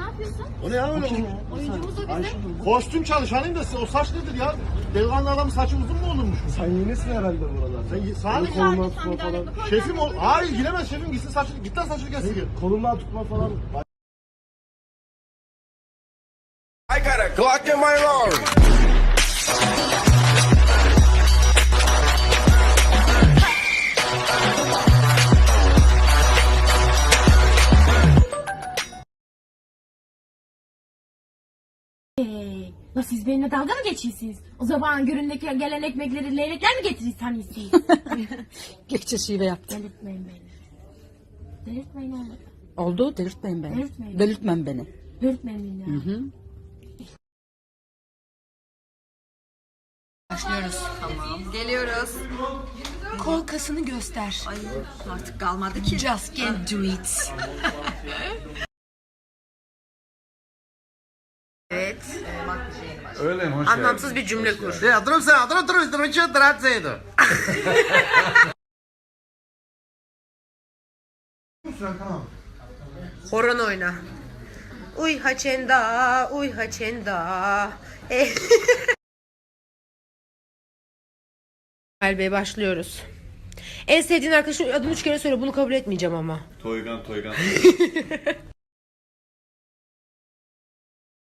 yapıyorsun? O ne ya öyle? Oyuncumuz o bizim. Kostüm çalışanıyım da o saç nedir ya? Delikanlı adamın saçı uzun mu olurmuş? sen yenisin herhalde buralar. Sen ne? Kolundan Lütfen tutma falan. Şefim ol. Hayır giremez şefim gitsin saçını. Git lan saçını kessin. Kolundan tutma falan. I got a Glock in my arm. Ee, la siz benimle dalga mı geçiyorsunuz? O zaman göründeki gelen ekmekleri leylekler mi getirir sanıyorsunuz? Gökçe şive yaptı. Delirtmeyin beni. Delirtmeyin oğlum. Oldu delirtmeyin beni. Delirtmeyin. Delirtmem beni. Delirtmeyin beni. ya. Hı. Başlıyoruz. Tamam. Geliyoruz. Kol kasını göster. Ay artık kalmadı ki. Just can't do it. Öyle mi? Hoş Anlamsız bir cümle kur. Ya durum sen adını durum durum için trazeydi. Horon oyna. Uy haçenda, uy haçenda. Eh. Bey başlıyoruz. En sevdiğin arkadaşın adını üç kere söyle bunu kabul etmeyeceğim ama. Toygan Toygan.